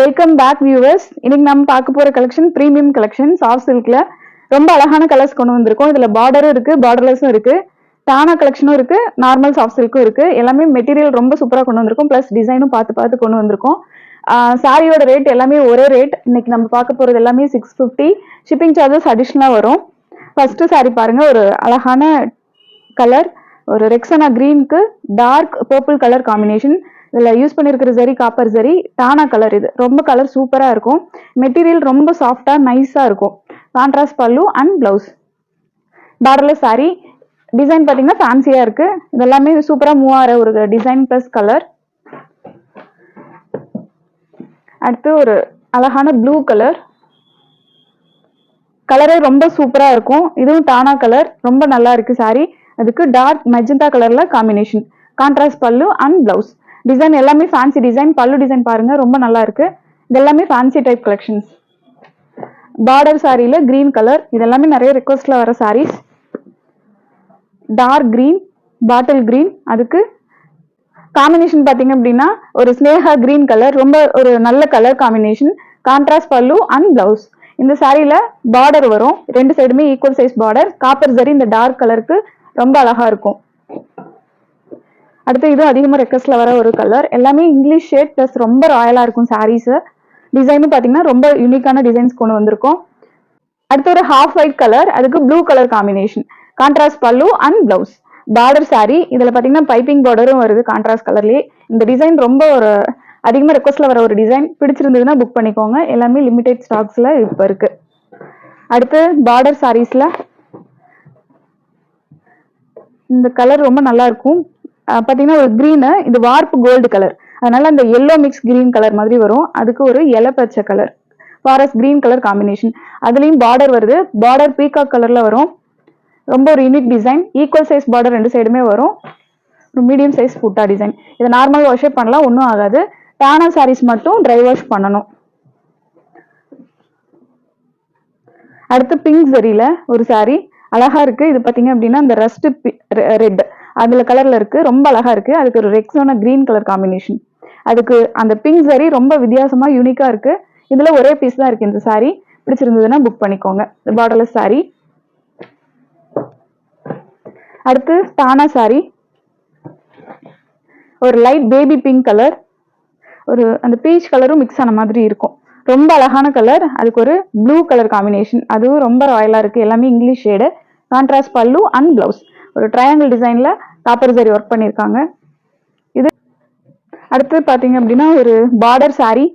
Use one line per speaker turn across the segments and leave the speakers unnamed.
Welcome back viewers இன்னைக்கு நம்ம பார்க்க போற கலெக்ஷன் ப்ரீமியம் கலெக்ஷன் சாஃப்ட் சில்க்ல ரொம்ப அழகான கலர்ஸ் கொண்டு வந்திருக்கோம். இதுல பார்டரும் இருக்கு பார்டர்லெஸும் இருக்கு. டானா கலெக்ஷனும் இருக்கு நார்மல் சாஃப்ட் சில்க்கும் இருக்கு. எல்லாமே மெட்டீரியல் ரொம்ப சூப்பரா கொண்டு வந்திருக்கோம். பிளஸ் டிசைனும் பார்த்து பார்த்து கொண்டு வந்திருக்கோம். சாரியோட ரேட் எல்லாமே ஒரே ரேட் இன்னைக்கு நம்ம பார்க்க போறது எல்லாமே சிக்ஸ் ஃபிஃப்டி ஷிப்பிங் சார்ஜஸ் அடிஷ்னலாக வரும். ஃபர்ஸ்ட் சாரி பாருங்க ஒரு அழகான கலர் ஒரு ரெக்ஸனா கிரீனுக்கு டார்க் பர்பிள் கலர் காம்பினேஷன் இதில் யூஸ் பண்ணியிருக்கிற சரி காப்பர் சரி டானா கலர் இது. ரொம்ப கலர் சூப்பராக இருக்கும். மெட்டீரியல் ரொம்ப சாஃப்டாக நைஸாக இருக்கும். Contrast pallu and blouse borderless sari design பார்த்தீங்கன்னா ஃபேன்சியாக இருக்குது இதெல்லாமே சூப்பராக மூவ் ஆகிற ஒரு டிசைன் ப்ளஸ் கலர் அடுத்து ஒரு அழகான ப்ளூ கலர் கலரே ரொம்ப சூப்பராக இருக்கும். இதுவும் டானா கலர் ரொம்ப நல்லா இருக்குது சாரி அதுக்கு டார்க் மெஜந்தா கலரில் combination contrast pallu and blouse design எல்லாமே ஃபேன்சி டிசைன் பல்லு டிசைன் பாருங்க ரொம்ப நல்லா இருக்கு. இது எல்லாமே ஃபேன்சி டைப் கலெக்ஷன்ஸ் பார்டர் சாரியில கிரீன் கலர் இதெல்லாமே நிறைய ரெக்வஸ்ட்ல வர saris dark green bottle green அதுக்கு காம்பினேஷன் பார்த்தீங்க அப்படின்னா ஒரு ஸ்னேகா கிரீன் கலர் ரொம்ப ஒரு நல்ல colour combination contrast pallu and blouse இந்த சாரியில பார்டர் வரும். ரெண்டு சைடுமே ஈக்குவல் சைஸ் பார்டர் காப்பர் சரி இந்த டார்க் கலருக்கு ரொம்ப அழகா இருக்கும். அடுத்து இது அதிகமாக ரெக்வஸ்ட்ல வர ஒரு கலர் எல்லாமே இங்கிலீஷ் ஷேட் ப்ளஸ் ரொம்ப ராயலாக இருக்கும் சாரீஸு டிசைனும் பார்த்தீங்கன்னா ரொம்ப யூனிக்கான டிசைன்ஸ் கொண்டு வந்திருக்கோம். அடுத்து ஒரு ஹாஃப் ஒயிட் கலர் அதுக்கு blue colour combination contrast pallu and blouse border sari இதில் பார்த்தீங்கன்னா பைப்பிங் பார்டரும் வருது கான்ட்ராஸ்ட் கலர்லேயே இந்த டிசைன் ரொம்ப ஒரு அதிகமாக ரெக்வஸ்ட்ல வர ஒரு டிசைன் பிடிச்சிருந்ததுன்னா புக் பண்ணிக்கோங்க. எல்லாமே லிமிடெட் ஸ்டாக்ஸில் இப்போ இருக்கு. அடுத்து பார்டர் சாரீஸில் இந்த கலர் ரொம்ப நல்லா இருக்கும். அஹ் பாத்தீங்கன்னா ஒரு க்ரீனு இது வார்ப்பு கோல்டு கலர் அதனால அந்த எல்லோ மிக்ஸ் கிரீன் கலர் மாதிரி வரும். அதுக்கு ஒரு இலை பச்சை colour forest green colour combination அதுலயும் பார்டர் வருது. பார்டர் பீகாக் கலர்ல வரும். ரொம்ப ஒரு unique design equal size border ரெண்டு சைடுமே வரும். ஒரு மீடியம் சைஸ் புட்டா டிசைன் இதை நார்மல் வாஷே பண்ணலாம். ஒன்றும் ஆகாது. டானா சாரீஸ் மட்டும் ட்ரை வாஷ் பண்ணணும். அடுத்து பிங்க் ஜரியில ஒரு சாரீ அழகா இருக்கு. இது பாத்தீங்க அப்படின்னா இந்த ரஸ்ட் ரெட் அதில் கலரில் இருக்குது ரொம்ப அழகாக இருக்குது அதுக்கு ஒரு ரெக்ஸோன க்ரீன் கலர் காம்பினேஷன் அதுக்கு அந்த பிங்க் சரி ரொம்ப வித்தியாசமாக யூனிக்காக இருக்குது இதில் ஒரே பீஸ் தான் இருக்குது இந்த saree. பிடிச்சிருந்ததுன்னா புக் பண்ணிக்கோங்க. Borderless saree. அடுத்து தானா சாரீ ஒரு லைட் பேபி பிங்க் கலர் ஒரு அந்த பீச் கலரும் மிக்ஸ் ஆன மாதிரி இருக்கும். ரொம்ப அழகான கலர் அதுக்கு ஒரு ப்ளூ கலர் காம்பினேஷன் அதுவும் ரொம்ப ராயலாக இருக்குது எல்லாமே English shade contrast pallu and blouse ஒரு ட்ரையாங்கிள் டிசைனில் காப்பர் சாரி ஒர்க் பண்ணியிருக்காங்க. இது அடுத்து பார்த்தீங்க அப்படின்னா ஒரு பார்டர் சாரி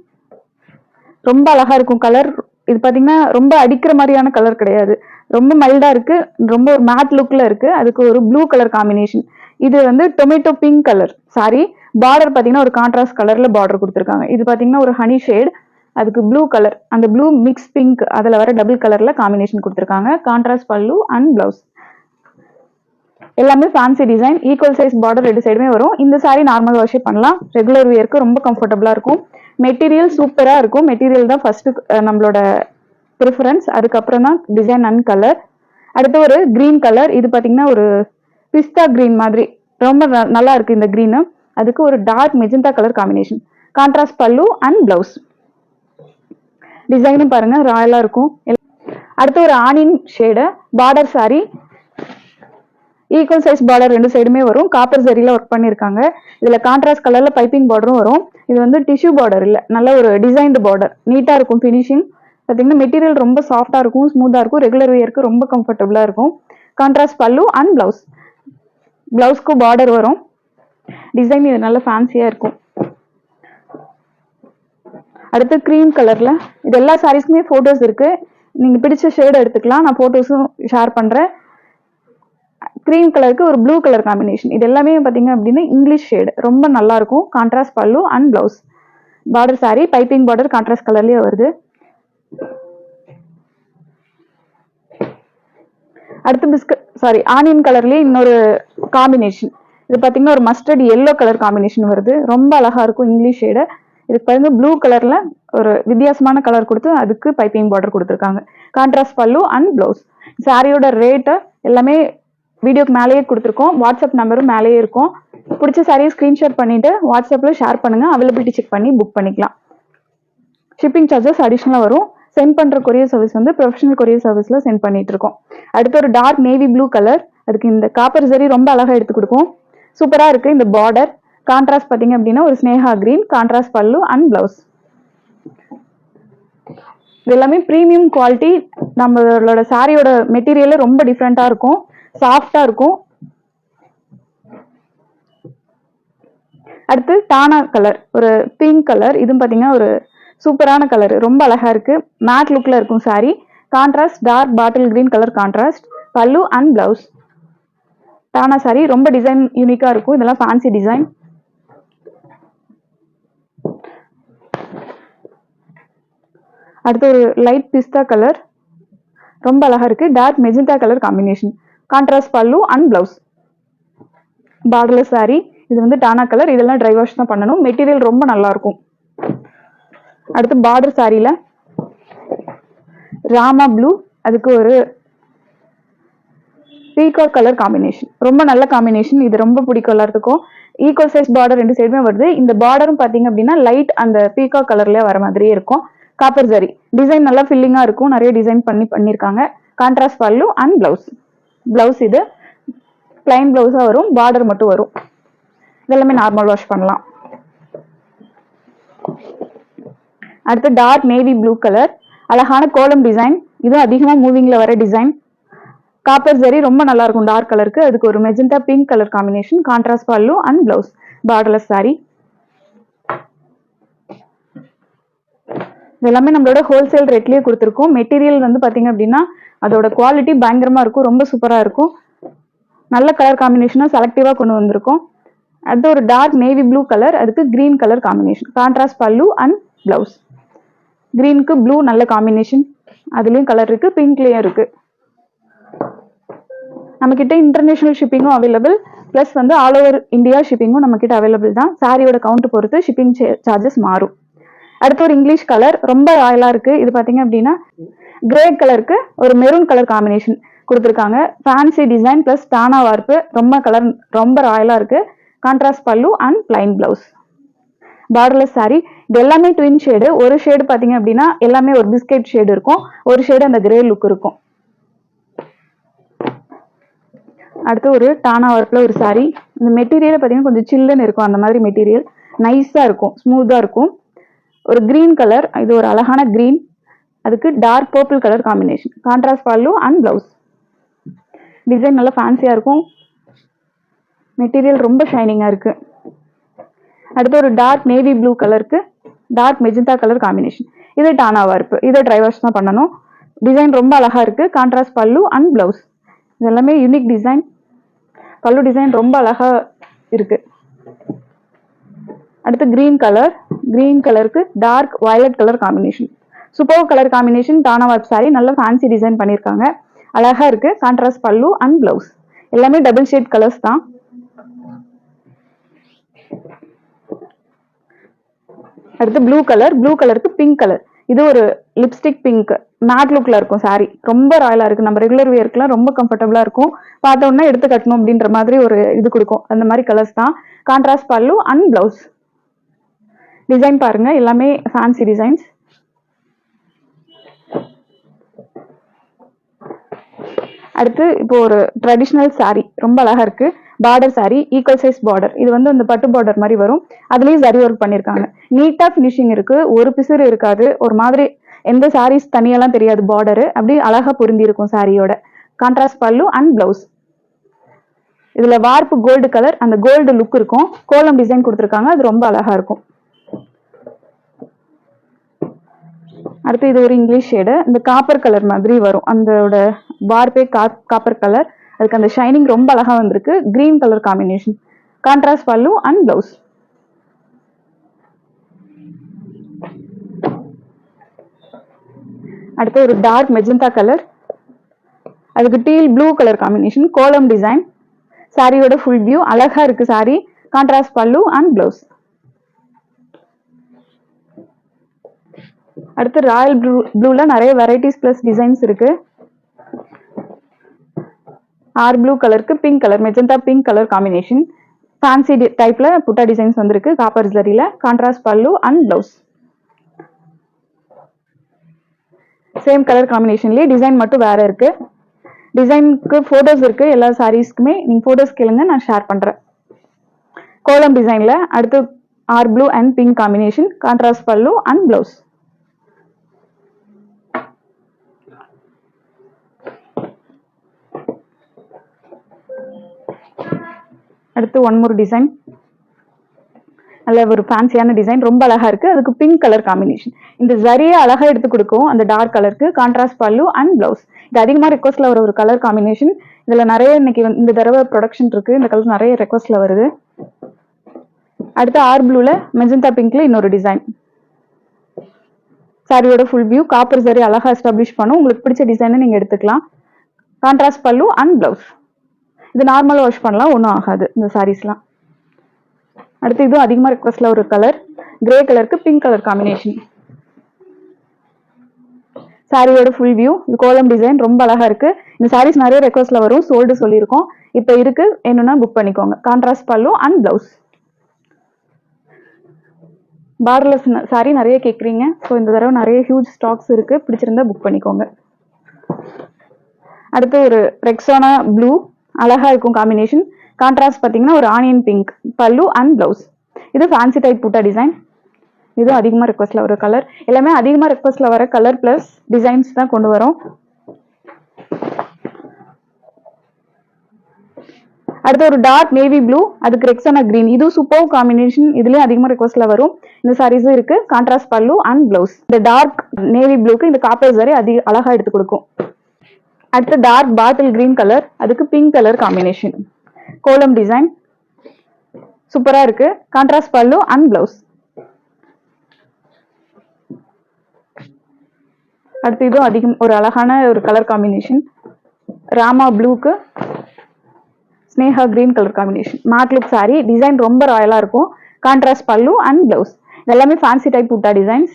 ரொம்ப அழகாக இருக்கும் கலர் இது பார்த்தீங்கன்னா ரொம்ப அடிக்கிற மாதிரியான கலர் கிடையாது. ரொம்ப மைல்டாக இருக்குது ரொம்ப ஒரு மேட் லுக்கில் இருக்குது அதுக்கு ஒரு ப்ளூ கலர் காம்பினேஷன் இது வந்து tomato pink colour sari border பார்த்தீங்கன்னா ஒரு கான்ட்ராஸ்ட் கலரில் பார்டர் கொடுத்துருக்காங்க. இது பார்த்தீங்கன்னா ஒரு ஹனி ஷேட் அதுக்கு ப்ளூ கலர் அந்த ப்ளூ மிக்ஸ் பிங்க் அதில் வர டபுள் கலரில் காம்பினேஷன் கொடுத்துருக்காங்க. கான்ட்ராஸ்ட் பல்லு அண்ட் ப்ளவுஸ் எல்லாமே fancy design equal size border ரெண்டு சைடுமே வரும். இந்த சாரீ நார்மல் வாஷே பண்ணலாம். ரெகுலர் வியருக்கு ரொம்ப கம்ஃபர்டபுளாக இருக்கும். மெட்டீரியல் சூப்பராக இருக்கும். மெட்டீரியல் தான் ஃபர்ஸ்ட் நம்மளோட ப்ரிஃபரன்ஸ் அதுக்கப்புறம் தான் டிசைன் அண்ட் கலர் அடுத்து ஒரு கிரீன் கலர் இது பார்த்தீங்கன்னா ஒரு பிஸ்தா கிரீன் மாதிரி. ரொம்ப ந- நல்லா இருக்கு இந்த க்ரீனு அதுக்கு ஒரு dark magenta colour combination contrast pallu and blouse டிசைனும் பாருங்க ராயலாக இருக்கும். அடுத்து ஒரு ஆனின் shade border sari equal size border ரெண்டு சைடுமே வரும். காப்பர் சரியில் ஒர்க் பண்ணியிருக்காங்க இதில் கான்ட்ராஸ்ட் கலரில் பைப்பிங் பார்டரும் வரும். இது வந்து டிஷ்யூ பார்டர் இல்லை. நல்ல ஒரு டிசைன்டு பார்டர் நீட்டாக இருக்கும் ஃபினிஷிங் பார்த்தீங்கன்னா மெட்டீரியல் ரொம்ப சாஃப்டாக இருக்கும் ஸ்மூத்தாக இருக்கும். ரெகுலர் வியருக்கு ரொம்ப கம்ஃபர்டபுளாக இருக்கும். கான்ட்ராஸ்ட் பல்லு அண்ட் பிளவுஸ் பிளவுஸ்க்கு பார்டர் வரும். டிசைன் இது நல்ல ஃபேன்சியாக இருக்கும். அடுத்து க்ரீம் கலரில் இது எல்லா சாரீஸ்க்குமே ஃபோட்டோஸ் இருக்குது நீங்கள் பிடிச்ச ஷேடு எடுத்துக்கலாம். நான் ஃபோட்டோஸும் ஷேர் பண்ணுறேன் க்ரீம் கலருக்கு ஒரு ப்ளூ கலர் காம்பினேஷன் இது எல்லாமே பார்த்தீங்க அப்படின்னா இங்கிலீஷ் ஷேடு ரொம்ப நல்லா இருக்கும். Contrast pallu and blouse border sari piping border contrast கலர்லேயே வருது. அடுத்து பிஸ்கட் சாரி ஆனியன் கலர்லேயே இன்னொரு காம்பினேஷன் இது பார்த்தீங்கன்னா ஒரு மஸ்டர்ட் எல்லோ கலர் காம்பினேஷன் வருது. ரொம்ப அழகாக இருக்கும் இங்கிலீஷ் ஷேடு இதுக்கு பாருங்க ப்ளூ கலரில் ஒரு வித்தியாசமான கலர் கொடுத்து அதுக்கு பைப்பிங் பார்டர் கொடுத்துருக்காங்க. கான்ட்ராஸ்ட் பல்லு அண்ட் ப்ளவுஸ் சாரியோட ரேட்டு எல்லாமே வீடியோக்கு மேலேயே கொடுத்துருக்கோம். வாட்ஸ்அப் நம்பரும் மேலேயே இருக்கும். பிடிச்ச சாரியை ஸ்க்ரீன்ஷாட் பண்ணிட்டு வாட்ஸ்அப்பில் ஷேர் பண்ணுங்க. அவைலபிலிட்டி செக் பண்ணி புக் பண்ணிக்கலாம். ஷிப்பிங் சார்ஜஸ் அடிஷ்னலாக வரும். சென்ட் பண்ணுற கொரியர் சர்வீஸ் வந்து ப்ரொஃபஷனல் கொரியர் சர்வீஸில் சென்ட் பண்ணிட்டு இருக்கோம். அடுத்து ஒரு டார்க் நேவி ப்ளூ கலர் அதுக்கு இந்த காப்பர் சரி ரொம்ப அழகாக எடுத்து கொடுக்கும். சூப்பராக இருக்குது இந்த பார்டர் கான்ட்ராஸ்ட் பார்த்தீங்க அப்படின்னா ஒரு Sneha green contrast pallu and blouse இது எல்லாமே ப்ரீமியம் குவாலிட்டி நம்மளோட சாரியோட மெட்டீரியலே ரொம்ப டிஃப்ரெண்ட்டாக இருக்கும். சாஃப்டா இருக்கும். அடுத்து டானா கலர் ஒரு பிங்க் கலர் இதுவும் பார்த்தீங்கன்னா ஒரு சூப்பரான கலர் ரொம்ப அழகா இருக்கு. மேட் லுக்ல இருக்கும் sari contrast dark bottle green colour contrast pallu and blouse டானா சாரி ரொம்ப டிசைன் யூனிக்கா இருக்கும். இதெல்லாம் ஃபேன்சி டிசைன் அடுத்து ஒரு லைட் பிஸ்தா கலர் ரொம்ப அழகா இருக்கு. Dark magenta colour combination contrast pallu and blouse borderless sari இது வந்து டானா கலர் இதெல்லாம் ட்ரை வாஷ் தான் பண்ணணும். மெட்டீரியல் ரொம்ப நல்லா இருக்கும் அடுத்து பார்டர் சாரியில ராமா ப்ளூ அதுக்கு ஒரு பீகாக் கலர் காம்பினேஷன் ரொம்ப நல்ல காம்பினேஷன் இது ரொம்ப பிடிக்கும் எல்லாத்துக்கும். ஈக்குவல் சைஸ் பார்டர் ரெண்டு சைடுமே வருது. இந்த பார்டரும் பார்த்தீங்க அப்படின்னா லைட் அந்த பீகாக் கலர்ல வர மாதிரியே இருக்கும். காப்பர் ஜரி டிசைன் நல்லா ஃபில்லிங்காக இருக்கும். நிறைய டிசைன் பண்ணி பண்ணியிருக்காங்க. Contrast pallu and blouse blouse இது. பிளைன் ப்ளவுஸாக வரும் பார்டர் மட்டும் வரும். இதெல்லாமே நார்மல் வாஷ் பண்ணலாம். அடுத்து டார்க் நேவி ப்ளூ கலர் அழகான கோலம் டிசைன் இதுவும் அதிகமாக மூவிங்கில் வர டிசைன் காப்பர் சரி ரொம்ப நல்லா இருக்கும் டார்க் கலருக்கு அதுக்கு ஒரு magenta pink colour combination contrast pallu and blouse borderless sari எல்லாமே நம்மளோட ஹோல்சேல் ரேட்லயே கொடுத்துருக்கோம். மெட்டீரியல் வந்து பாத்தீங்க அப்படின்னா அதோட குவாலிட்டி பயங்கரமா இருக்கும். ரொம்ப சூப்பரா இருக்கும். நல்ல கலர் காம்பினேஷனா செலக்டிவா கொண்டு வந்திருக்கோம். அடுத்து ஒரு டார்க் நேவி ப்ளூ கலர் அதுக்கு green colour combination contrast pallu and blouse கிரீனுக்கு blue நல்ல காம்பினேஷன் அதுலயும் கலர் இருக்கு பிங்க்லயும் இருக்கு. நம்ம கிட்ட இன்டர்நேஷனல் ஷிப்பிங்கும் அவைலபிள் ப்ளஸ் வந்து ஆல் ஓவர் இந்தியா ஷிப்பிங்கும் நம்ம கிட்ட அவைலபிள் தான் சாரியோட கவுண்ட் பொறுத்து ஷிப்பிங் சார்ஜஸ் மாறும். அடுத்து ஒரு இங்கிலீஷ் கலர் ரொம்ப ராயலா இருக்கு. இது பாத்தீங்க அப்படின்னா கிரே கலருக்கு ஒரு மெரூன் கலர் காம்பினேஷன் கொடுத்துருக்காங்க. ஃபேன்சி டிசைன் ப்ளஸ் டானா வார்ப்பு ரொம்ப கலர் ரொம்ப ராயலா இருக்கு. Contrast pallu and plain blouse borderless sari இது எல்லாமே ட்வின் ஷேடு ஒரு ஷேடு பாத்தீங்க அப்படின்னா எல்லாமே ஒரு பிஸ்கெட் ஷேடு இருக்கும். ஒரு ஷேடு அந்த கிரே லுக் இருக்கும். அடுத்து ஒரு டானா ஒர்க்ல ஒரு சாரி இந்த மெட்டீரியல் பார்த்தீங்கன்னா கொஞ்சம் சில்லுன்னு இருக்கும். அந்த மாதிரி மெட்டீரியல் நைஸாக இருக்கும். ஸ்மூத்தாக இருக்கும். ஒரு கிரீன் கலர் இது ஒரு அழகான கிரீன் அதுக்கு dark purple colour combination contrast pallu and blouse design நல்லா ஃபேன்சியாக இருக்கும். மெட்டீரியல் ரொம்ப ஷைனிங்காக இருக்கு. அடுத்து ஒரு டார்க் நேவி ப்ளூ கலருக்கு டார்க் மெஜந்தா கலர் காம்பினேஷன் இது டானாவாக இருக்கு இதை ட்ரைவர்ஸ் தான் பண்ணணும். டிசைன் ரொம்ப அழகாக இருக்கு. கான்ட்ராஸ்ட் பல்லு அண்ட் பிளவுஸ் இது எல்லாமே யூனிக் டிசைன் பல்லு டிசைன் ரொம்ப அழகாக இருக்குது அடுத்து கிரீன் கலர் கிரீன் கலருக்கு dark violet colour combination super colour combination தானா வாப் சாரி நல்ல ஃபேன்சி டிசைன் பண்ணியிருக்காங்க அழகா இருக்கு. கான்ட்ராஸ்ட் பல்லு அண்ட் பிளவுஸ் எல்லாமே டபுள் ஷேட் கலர்ஸ் தான். அடுத்து ப்ளூ கலர் ப்ளூ கலருக்கு பிங்க் கலர் இது ஒரு லிப்ஸ்டிக் பிங்க் மேட் லுக்கில் இருக்கும் சாரி ரொம்ப ராயலாக இருக்கு. நம்ம ரெகுலர் வியர்க்குலாம் ரொம்ப கம்ஃபர்டபுளாக இருக்கும். பார்த்தோன்னா எடுத்து கட்டணும் அப்படின்ற மாதிரி ஒரு இது கொடுக்கும். அந்த மாதிரி கலர்ஸ் தான். Contrast pallu and blouse design பாருங்க எல்லாமே ஃபேன்சி டிசைன்ஸ் அடுத்து இப்போ ஒரு ட்ரெடிஷ்னல் saree ரொம்ப அழகா இருக்கு. Border saree equal size border இது வந்து அந்த பட்டு பார்டர் மாதிரி வரும். அதுலயும் சரி ஒர்க் பண்ணிருக்காங்க. நீட்டா ஃபினிஷிங் இருக்கு. ஒரு பிசுறு இருக்காது. ஒரு மாதிரி எந்த சாரீஸ் தனியெல்லாம் தெரியாது பார்டரு அப்படி அழகா பொருந்தி இருக்கும் சாரியோட கான்ட்ராஸ்ட் பல்லு அண்ட் பிளவுஸ் இதுல வார்ப்பு கோல்டு கலர் அந்த கோல்டு லுக் இருக்கும். கோலம் டிசைன் கொடுத்துருக்காங்க. அது ரொம்ப அழகா இருக்கும். அடுத்து இது ஒரு இங்கிலீஷ் ஷேடு. இந்த காப்பர் கலர் மாதிரி வரும். அந்தோட வார்ப்பே காப்பர் கலர் அதுக்கு அந்த ஷைனிங் ரொம்ப அழகா வந்திருக்கு. Green colour combination contrast pallu and blouse அடுத்து ஒரு டார்க் மெஜந்தா கலர் அதுக்கு டீல் ப்ளூ கலர் காம்பினேஷன் கோலம் டிசைன் சாரியோட ஃபுல் வியூ அழகா இருக்கு sari contrast pallu and blouse அடுத்து ராயல் ப்ளூ ப்ளூல நிறைய வெரைட்டிஸ் பிளஸ் டிசைன்ஸ் இருக்கு. ஆர் ப்ளூ கலருக்கு pink colour magenta pink colour combination fancy டைப்ல புட்டா டிசைன்ஸ் வந்திருக்கு. Copper ஜரியில contrast pallu and blouse same colour காம்பினேஷன்லயே design மட்டும் வேற இருக்கு. டிசைனுக்கு ஃபோட்டோஸ் இருக்கு. எல்லா சாரீஸ்க்குமே நீங்க ஃபோட்டோஸ் கேளுங்க நான் ஷேர் பண்றேன். கோலம் டிசைன்ல அடுத்து R blue and pink combination contrast pallu and blouse அடுத்து ஒன் மோர் டிசைன் நல்ல ஒரு ஃபேன்சியான டிசைன் ரொம்ப அழகா இருக்கு. அதுக்கு பிங்க் கலர் காம்பினேஷன் இந்த ஜரியை அழகா எடுத்து கொடுக்கும் அந்த டார்க் கலருக்கு கான்ட்ராஸ்ட் பல்லு அண்ட் பிளவுஸ் இது அதிகமா ரெக்வஸ்ட்ல வர ஒரு கலர் காம்பினேஷன் இதுல நிறைய இன்னைக்கு இந்த தடவை ப்ரொடக்ஷன் இருக்கு. இந்த கலர் நிறைய ரெக்வஸ்ட்ல வருது. அடுத்து ஆர் ப்ளூல மெஜந்தா பிங்க்ல இன்னொரு டிசைன் சாரியோட ஃபுல் வியூ காப்பர் சரி அழகா எஸ்டாப்ளிஷ் பண்ணும். உங்களுக்கு பிடிச்ச டிசைனை நீங்க எடுத்துக்கலாம். கான்ட்ராஸ்ட் பல்லு அண்ட் பிளவுஸ் இது நார்மலாக வாஷ் பண்ணலாம் ஒன்றும் ஆகாது. இந்த சாரீஸ்லாம் அடுத்து இதுவும் அதிகமாக ரெக்வஸ்ட்ல ஒரு கலர் கிரே கலருக்கு பிங்க் கலர் காம்பினேஷன் சாரியோட ஃபுல் வியூ இது கோலம் டிசைன் ரொம்ப அழகாக இருக்குது இந்த சாரீஸ் நிறைய ரெக்வஸ்டில் வரும். சோல்டு சொல்லியிருக்கோம். இப்போ இருக்குது என்னென்னா புக் பண்ணிக்கோங்க. Contrast pallu and blouse borderless sorry நிறைய கேட்குறீங்க ஸோ இந்த தடவை நிறைய ஹியூஜ் ஸ்டாக்ஸ் இருக்குது பிடிச்சிருந்தா புக் பண்ணிக்கோங்க. அடுத்து ஒரு ரெக்ஸோனா ப்ளூ அழகா இருக்கும் காம்பினேஷன் கான்ட்ராஸ்ட் பார்த்தீங்கன்னா ஒரு onion pink pallu and blouse இது ஃபேன்சி டைப் புட்டா டிசைன் இதுவும் அதிகமாக ரெக்வஸ்ட்ல வர கலர் எல்லாமே அதிகமாக ரெக்வஸ்ட்ல வர கலர் ப்ளஸ் டிசைன்ஸ் தான் கொண்டு வரோம். அடுத்து ஒரு டார்க் நேவி ப்ளூ அதுக்கு ரெக்ஸானா கிரீன் இது சூப்பர் காம்பினேஷன் இதுலயும் அதிகமாக ரெக்வஸ்ட்ல வரும். இந்த சாரீஸும் இருக்கு. கான்ட்ராஸ்ட் பல்லு அண்ட் பிளவுஸ் இந்த டார்க் நேவி ப்ளூக்கு இந்த காப்பர் சாரி அதிக அழகா எடுத்து கொடுக்கும். அடுத்து டார்க் பாட்டில் கிரீன் கலர் அதுக்கு பிங்க் கலர் காம்பினேஷன் கோலம் டிசைன் சூப்பரா இருக்கு. கான்ட்ராஸ்ட் பல்லு அண்ட் பிளவுஸ் அடுத்து இதுவும் அதிகம் ஒரு அழகான ஒரு கலர் காம்பினேஷன் ராமா ப்ளூக்கு Sneha green colour combination matte sari design ரொம்ப ராயலா இருக்கும். கான்ட்ராஸ்ட் பல்லு அண்ட் பிளவுஸ் எல்லாமே ஃபேன்சி டைப் புட்டா டிசைன்ஸ்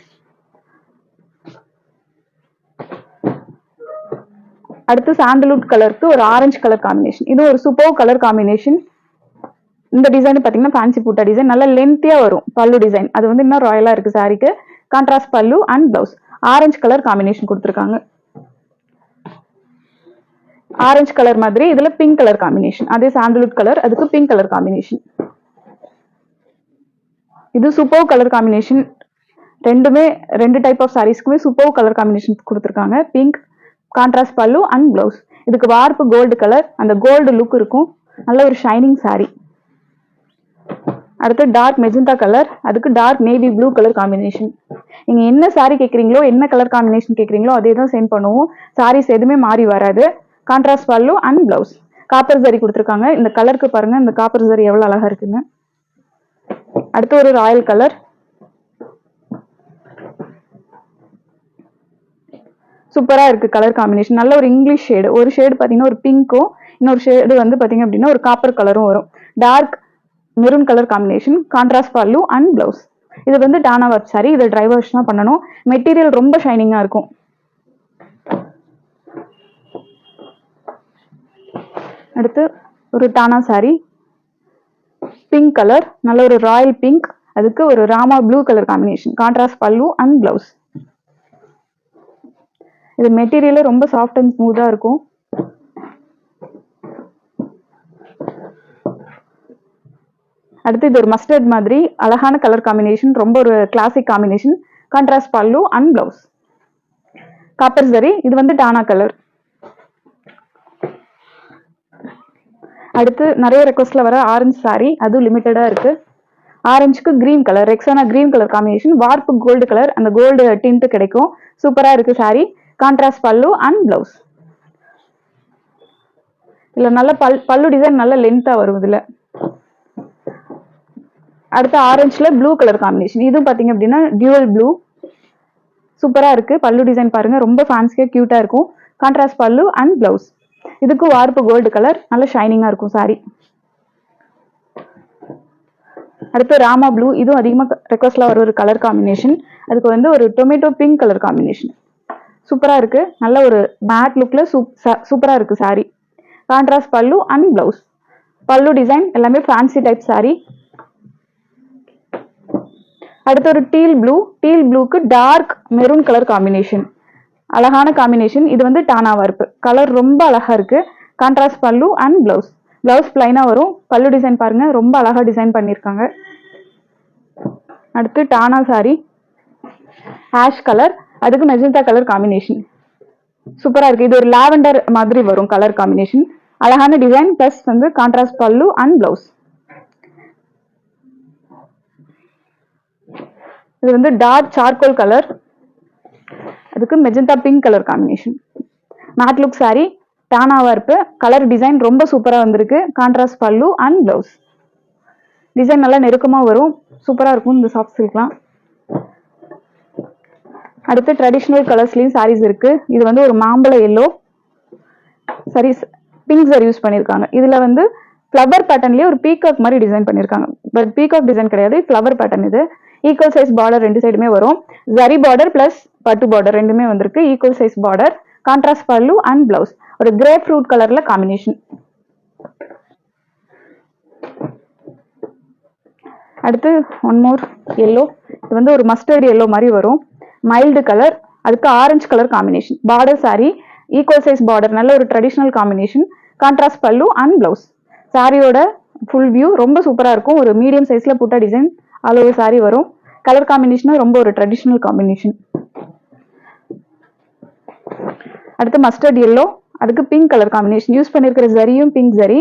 அடுத்து சாண்டல்வுட் கலருக்கு ஒரு ஆரஞ்சு கலர் காம்பினேஷன் இது ஒரு சூப்பர் கலர் காம்பினேஷன் இந்த டிசைன் பாத்தீங்கன்னா ஃபேன்சி பூட்டா டிசைன் நல்லா லென்த்தியா வரும். பல்லு டிசைன் அது வந்து இன்னும் ராயலா இருக்கு சாரிக்கு contrast pallu and blouse orange colour combination கொடுத்துருக்காங்க. ஆரஞ்சு கலர் மாதிரி இதுல பிங்க் கலர் காம்பினேஷன் அதே சாண்டல்வுட் கலர் அதுக்கு பிங்க் கலர் காம்பினேஷன் இது சூப்பர் கலர் காம்பினேஷன் ரெண்டுமே ரெண்டு டைப் ஆஃப் சாரீஸ்க்குமே சூப்பர் கலர் காம்பினேஷன் கொடுத்துருக்காங்க. Pink contrast pallu and blouse இதுக்கு வார்ப்பு கோல்டு கலர் அந்த கோல்டு லுக் இருக்கும். நல்ல ஒரு ஷைனிங் saree. அடுத்து டார்க் மெஜந்தா கலர் அதுக்கு dark navy blue colour combination நீங்க என்ன saree கேட்குறீங்களோ என்ன கலர் காம்பினேஷன் கேட்குறீங்களோ அதே தான் சென்ட் பண்ணுவோம். சாரீஸ் எதுவுமே மாறி வராது. Contrast pallu and blouse copper சரி கொடுத்துருக்காங்க. இந்த கலருக்கு பாருங்க. இந்த காப்பர் சரி எவ்வளோ அழகா இருக்குன்னு. அடுத்து ஒரு ராயல் கலர் சூப்பரா இருக்கு கலர் காம்பினேஷன் நல்ல ஒரு இங்கிலீஷ் ஷேடு ஒரு ஷேடு பாத்தீங்கன்னா ஒரு பிங்க்கும் இன்னொரு ஷேடு வந்து பாத்தீங்க அப்படின்னா ஒரு காப்பர் கலரும் வரும். Dark maroon colour combination contrast pallu and blouse இது வந்து டானா ஒர்க் சாரி இதை டிரைவர்ஸ் தான் பண்ணணும். மெட்டீரியல் ரொம்ப ஷைனிங்கா இருக்கும். அடுத்து ஒரு டானா சாரி பிங்க் கலர் நல்ல ஒரு ராயல் பிங்க் அதுக்கு ஒரு Rama blue colour combination contrast pallu and blouse இது மெட்டீரியலே ரொம்ப சாஃப்ட் அண்ட் ஸ்மூத்தா இருக்கும். அடுத்து இது ஒரு மஸ்டர்ட் மாதிரி அழகான கலர் காம்பினேஷன் ரொம்ப ஒரு classic combination contrast pallu and blouse copper zari இது வந்து டானா கலர் அடுத்து நிறைய ரெக்வஸ்ட்ல வர ஆரஞ்சு சாரி அதுவும் லிமிட்டடா இருக்கு. ஆரஞ்சுக்கு green colour Rexona green colour combination வார்ப்பு கோல்டு கலர் அந்த கோல்டு டின்ட்டு கிடைக்கும். சூப்பராக இருக்குது sari contrast pallu and blouse இதுல நல்ல பல் பல்லு டிசைன் நல்ல லென்த்தா வரும் இதுல. அடுத்து ஆரஞ்சுல ப்ளூ கலர் காம்பினேஷன் இதுவும் பாத்தீங்க அப்படின்னா டியூவல் ப்ளூ சூப்பரா இருக்கு. பல்லு டிசைன் பாருங்க. ரொம்ப ஃபேன்ஸியா கியூட்டா இருக்கும். கான்ட்ராஸ்ட் பல்லு அண்ட் பிளவுஸ் இதுக்கு வார்ப்பு கோல்டு கலர் நல்ல ஷைனிங்கா இருக்கும் சாரி அடுத்து ராமா ப்ளூ இதுவும் அதிகமாக ரெக்வஸ்ட்ல வர ஒரு கலர் காம்பினேஷன் அதுக்கு வந்து ஒரு டொமேட்டோ பிங்க் கலர் காம்பினேஷன் சூப்பராக இருக்குது நல்ல ஒரு மேட் ச சூப்பராக இருக்குது sari contrast pallu and blouse pallu design எல்லாமே ஃபேன்சி டைப் சாரி அடுத்து ஒரு டீல் ப்ளூ டீல் ப்ளூக்கு டார்க் மெரூன் கலர் காம்பினேஷன் அழகான காம்பினேஷன் இது வந்து டானா வர்ப்பு கலர் ரொம்ப அழகாக இருக்குது contrast pallu and blouse blouse பிளைனாக வரும். பல்லு டிசைன் பாருங்கள் ரொம்ப அழகாக டிசைன் பண்ணியிருக்காங்க அடுத்து டானா சாரி ஆஷ் கலர் அதுக்கு மெஜந்தா கலர் காம்பினேஷன் சூப்பராக இருக்குது இது ஒரு லாவெண்டர் மாதிரி வரும் கலர் காம்பினேஷன் அழகான டிசைன் ப்ளஸ் வந்து கான்ட்ராஸ்ட் பல்லு அண்ட் பிளவுஸ் இது வந்து டார்க் சார்கோல் கலர் அதுக்கு magenta pink colour combination matte look sari டானாவாக இருப்பு கலர் டிசைன் ரொம்ப சூப்பராக வந்திருக்கு. Contrast pallu and blouse design நல்லா நெருக்கமாக வரும். சூப்பராக இருக்கும் இந்த சாஃப்ட் சில்க்லாம் அடுத்து ட்ரெடிஷ்னல் கலர்ஸ்லயும் சாரீஸ் இருக்கு. இது வந்து ஒரு மாம்பழ எல்லோ sarees பிங்க் சார் யூஸ் பண்ணியிருக்காங்க இதுல வந்து ஃப்ளவர் பேட்டர்ன்லயே ஒரு பீகாக் மாதிரி டிசைன் பண்ணியிருக்காங்க பட் பீகாக் டிசைன் கிடையாது ஃப்ளவர் பேட்டர்ன் இது. ஈக்குவல் சைஸ் பார்டர் ரெண்டு சைடுமே வரும். ஜரி பார்டர் பிளஸ் பட்டு பார்டர் ரெண்டுமே வந்திருக்கு. Equal size border contrast pallu and blouse ஒரு கிரே ஃப்ரூட் கலர்ல காம்பினேஷன் அடுத்து ஒன் மோர் எல்லோ இது வந்து ஒரு மஸ்டர்ட் எல்லோ மாதிரி வரும். மைல்டு கலர் அதுக்கு orange colour combination border saree equal size border நல்ல ஒரு traditional combination contrast pallu and blouse சாரியோட ஃபுல் வியூ ரொம்ப சூப்பராக இருக்கும். ஒரு மீடியம் சைஸில் புட்டா டிசைன் அளவு சாரி வரும். கலர் காம்பினேஷனும் ரொம்ப ஒரு ட்ரெடிஷ்னல் காம்பினேஷன் அடுத்து மஸ்டர்ட் எல்லோ அதுக்கு பிங்க் கலர் காம்பினேஷன் யூஸ் பண்ணியிருக்கிற ஜரியும் பிங்க் ஜரி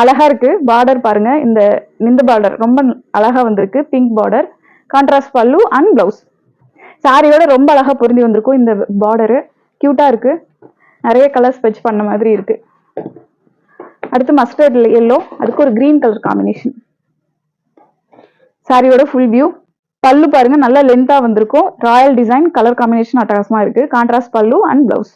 அழகா இருக்கு. பார்டர் பாருங்க. இந்த நிந்த பார்டர் ரொம்ப அழகா வந்திருக்கு. Pink border contrast pallu and blouse சாரியோட ரொம்ப அழகா பொருந்தி வந்திருக்கும் இந்த பார்டரு கியூட்டா இருக்கு. நிறைய கலர்ஸ் ஸ்பெச் பண்ண மாதிரி இருக்கு. அடுத்து மஸ்டர்ட் எல்லோ அதுக்கு ஒரு கிரீன் கலர் காம்பினேஷன் சாரியோட ஃபுல் வியூ பல்லு பாருங்க நல்ல லென்த்தா வந்திருக்கும். ராயல் டிசைன் கலர் காம்பினேஷன் அட்டகாசமா இருக்கு. Contrast pallu and blouse